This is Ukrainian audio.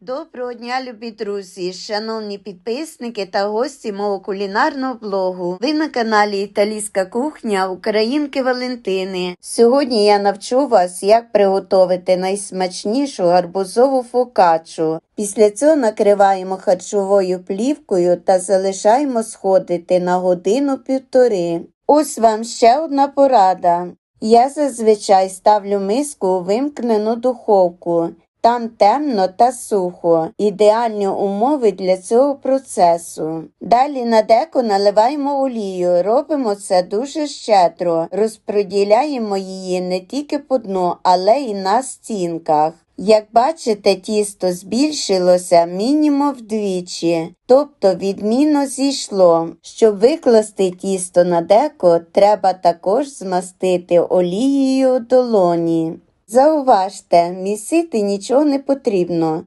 Доброго дня, любі друзі, шановні підписники та гості мого кулінарного блогу. Ви на каналі Італійська кухня Українки Валентини. Сьогодні я навчу вас, як приготувати найсмачнішу гарбузову фокачу. Після цього накриваємо харчовою плівкою та залишаємо сходити на годину-півтори. Ось вам ще одна порада. Я зазвичай ставлю миску у вимкнену духовку. Там темно та сухо, ідеальні умови для цього процесу. Далі на деко наливаємо олію, робимо це дуже щедро, розподіляємо її не тільки по дну, але й на стінках. Як бачите, тісто збільшилося мінімум вдвічі, тобто відмінно зійшло. Щоб викласти тісто на деко, треба також змастити олією долоні. Зауважте, місити нічого не потрібно.